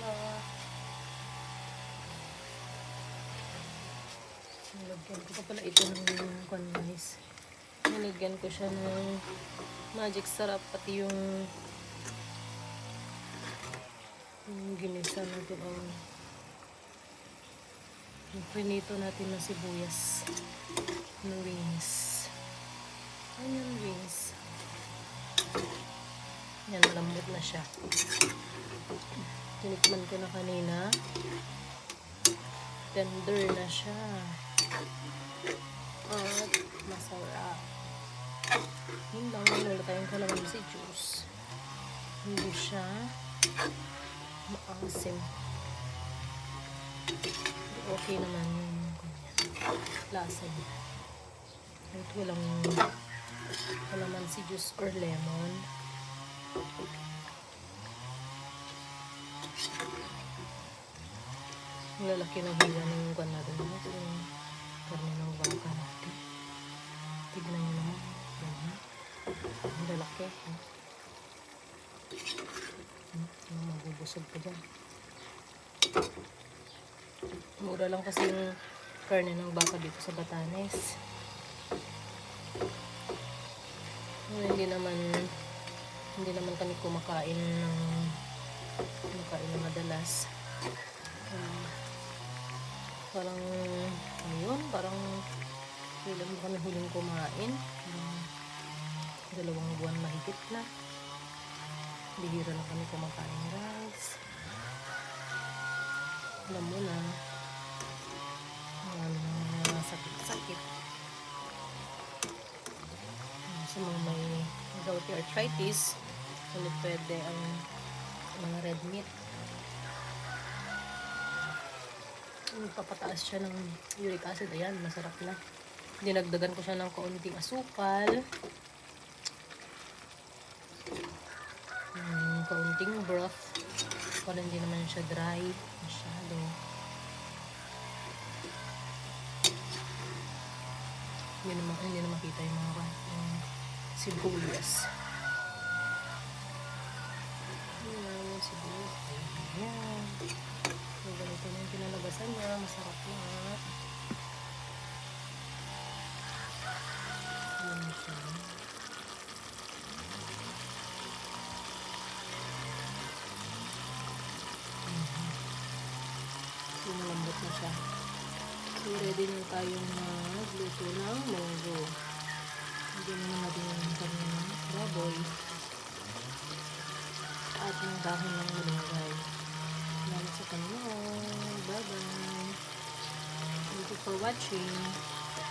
na. Nilagyan ko pa pala ito ng guys. Nilagyan ko siya ng magic sarap pati yung yung ginisa natin ang yung prinito natin na sibuyas ng wings. Ayan wings. Yan, malambot na siya. Tinikman ko na kanina. Tender na siya. At masarap. Yun lang, wala tayong kalamansi juice. Hindi siya maasim. Okay naman yung lasa niya. Kahit walang kalamansi juice or lemon. Ang lalaki na hiwa ng kwan natin. Ano? Yung karne ng baka natin. Tignan nyo naman. Ganyan. Ang lalaki. Hmm. Hmm. Yung mabubusog pa dyan. Mura lang kasi yung karne ng baka dito sa Batanes. Hindi naman hindi naman kami kumakain ng kumakain ng madalas. Um, parang ayun, parang kailan mo kami huling kumain. Um, dalawang buwan mahigit na. Bihira na kami kumakain guys. Alam mo na, mga sakit-sakit. Ah, Sa mga may gouty arthritis, ulit pwede ang mga red meat. Papataas siya ng uric acid. Ayan, masarap na. Dinagdagan ko siya ng kaunting asukal. Mm, kaunting broth. Para hindi naman siya dry. Masyado. Hindi na, ma- hindi na makita yung mga yung sibuyas. Na siya. So, ready na tayong magluto ng munggo. Hindi naman natin yung kami ng baboy. At yung dahon ng malunggay. Salamat sa kanila. Bye-bye. Thank you for watching.